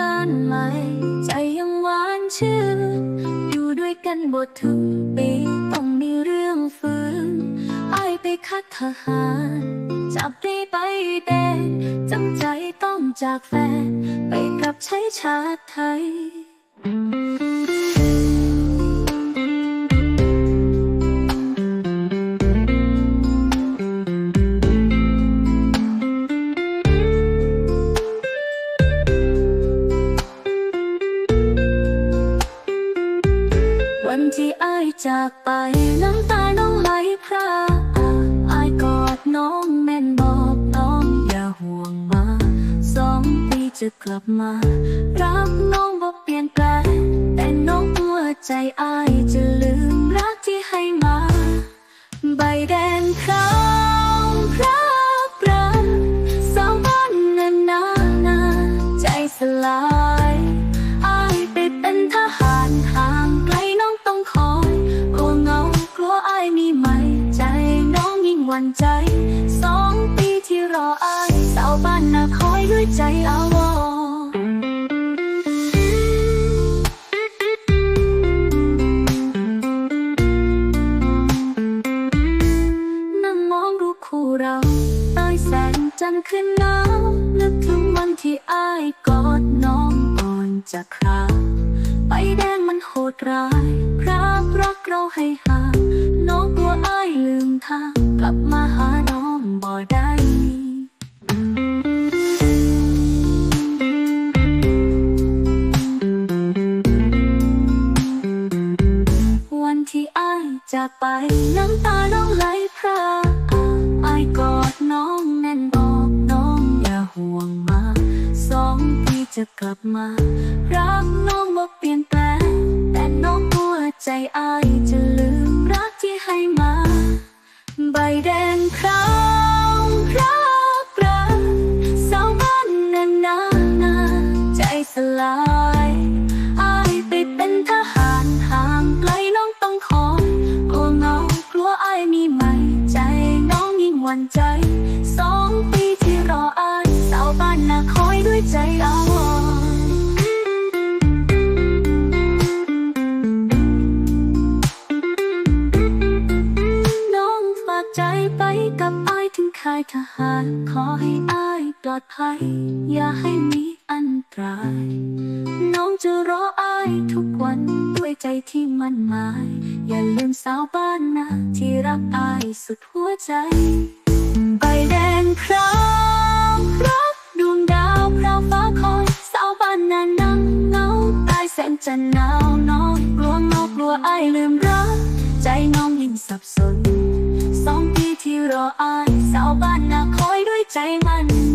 งานใหม่ ใจยังหวานชื่น อยู่ด้วยกันบททุกปีต้องมีเรื่องฝืนไอไปคัดทหาร จับได้ไปแดงจำใจต้องจากแฟน ไปกับใช้ชาติไทย จากไปน้ำตาน้องไหลพระอายกอดน้องแม่นบอกน้องอย่าห่วงมาสองปีจะกลับมารักน้องบ่เปลี่ยนแปลงแต่น้องหัวใจอายจะลืมรักที่ให้มา องยิ่งหวั่นใจ สองปีที่รออายสาวบ้านนาคอยด้วยใจอาวรณ์นั่งมองรูคู่เราใต้แสงจันทร์ขึ้นหนาวนึกถึงวันที่อายกอดน้องก่อนจะคราไปแดงมันโหดร้ายพระรักเราให้หา ลับมาหาน้องบ่ได้วันที่อายจากไปน้ำตาน้องไหลพรากอายกอดน้องแน่นบอกน้องอย่าห่วงมาสองปีจะกลับมา รักน้องบ่เปลี่ยนแปลงแต่น้องหัวใจอายจะลืมรักที่ให้มา ใค่ายทหารขอให้อายปลอดภัย อย่าให้มีอันตราย น้องจะรออายทุกวันด้วยใจที่มั่นหมาย อย่าลืมสาวบ้านนะที่รักอายสุดหัวใจใบแดงคราวรักดวงดาวพราวฟ้าคอยสาวบ้านนานั่งเงาตายแสนจะหนาวน้อยกลัวเงากลัวอายลืมรัก ใจน้องยิ่งสับสน รออานสาวบ้านนาคอยด้วยใจมัน